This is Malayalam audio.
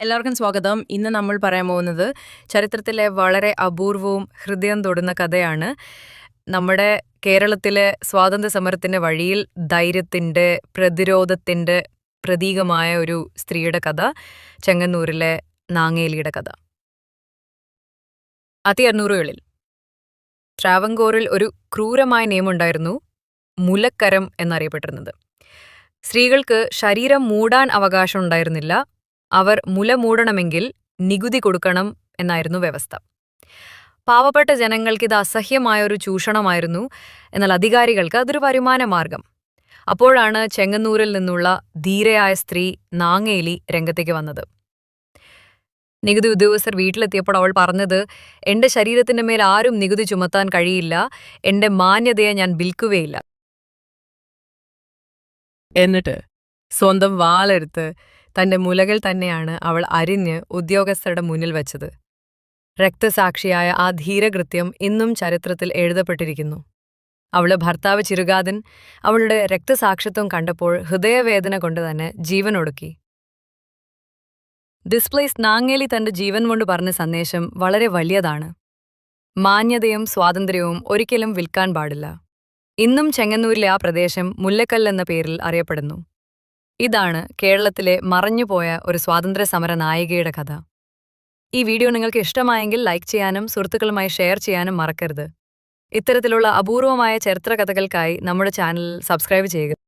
എല്ലാവർക്കും സ്വാഗതം. ഇന്ന് നമ്മൾ പറയാൻ പോകുന്നത് ചരിത്രത്തിലെ വളരെ അപൂർവവും ഹൃദയം തൊടുന്ന കഥയാണ്. നമ്മുടെ കേരളത്തിലെ സ്വാതന്ത്ര്യ സമരത്തിന്റെ വഴിയിൽ ധൈര്യത്തിന്റെ പ്രതിരോധത്തിന്റെ പ്രതീകമായ ഒരു സ്ത്രീയുടെ കഥ ചെങ്ങന്നൂരിലെ നാങ്ങേലിയുടെ കഥ. അതി അറുന്നൂറുകളിൽ ട്രാവങ്കോറിൽ ഒരു ക്രൂരമായ നിയമമുണ്ടായിരുന്നു മുലക്കരം എന്നറിയപ്പെട്ടിരുന്നത്. സ്ത്രീകൾക്ക് ശരീരം മൂടാൻ അവകാശം ഉണ്ടായിരുന്നില്ല അവർ മുല മൂടണമെങ്കിൽ നികുതി കൊടുക്കണം എന്നായിരുന്നു വ്യവസ്ഥ. പാവപ്പെട്ട ജനങ്ങൾക്ക് ഇത് അസഹ്യമായൊരു ചൂഷണമായിരുന്നു എന്നാൽ അധികാരികൾക്ക് അതൊരു വരുമാന മാർഗം. അപ്പോഴാണ് ചെങ്ങന്നൂരിൽ നിന്നുള്ള ധീരയായ സ്ത്രീ നാങ്ങേലി രംഗത്തേക്ക് വന്നത്. നികുതി ഉദ്യോഗസ്ഥർ വീട്ടിലെത്തിയപ്പോൾ അവൾ പറഞ്ഞത് എന്റെ ശരീരത്തിന്റെ മേൽ ആരും നികുതി ചുമത്താൻ കഴിയില്ല എന്റെ മാന്യതയെ ഞാൻ വിൽക്കുകയില്ല. എന്നിട്ട് സ്വന്തം വാളെടുത്ത് തന്റെ മുലകൾ തന്നെയാണ് അവൾ അരിഞ്ഞ് ഉദ്യോഗസ്ഥരുടെ മുന്നിൽ വെച്ചത്. രക്തസാക്ഷിയായ ആ ധീരകൃത്യം ഇന്നും ചരിത്രത്തിൽ എഴുതപ്പെട്ടിരിക്കുന്നു. അവളെ ഭർത്താവ് ചിരുകാതൻ അവളുടെ രക്തസാക്ഷിത്വം കണ്ടപ്പോൾ ഹൃദയവേദന കൊണ്ട് തന്നെ ജീവനൊടുക്കി ഡിസ്പ്ലേസ് നാങ്ങേലി തന്റെ ജീവൻ കൊണ്ട് പറഞ്ഞ സന്ദേശം വളരെ വലിയതാണ്. മാന്യതയും സ്വാതന്ത്ര്യവും ഒരിക്കലും വിൽക്കാൻ പാടില്ല. ഇന്നും ചെങ്ങന്നൂരിലെ ആ പ്രദേശം മുല്ലക്കല്ലെന്ന പേരിൽ അറിയപ്പെടുന്നു. ഇതാണ് കേരളത്തിലെ മറഞ്ഞുപോയ ഒരു സ്വാതന്ത്ര്യ സമര നായികയുടെ കഥ. ഈ വീഡിയോ നിങ്ങൾക്ക് ഇഷ്ടമായെങ്കിൽ ലൈക്ക് ചെയ്യാനും സുഹൃത്തുക്കളുമായി ഷെയർ ചെയ്യാനും മറക്കരുത്. ഇത്തരത്തിലുള്ള അപൂർവമായ ചരിത്ര കഥകൾക്കായി നമ്മുടെ ചാനൽ സബ്സ്ക്രൈബ് ചെയ്യുക.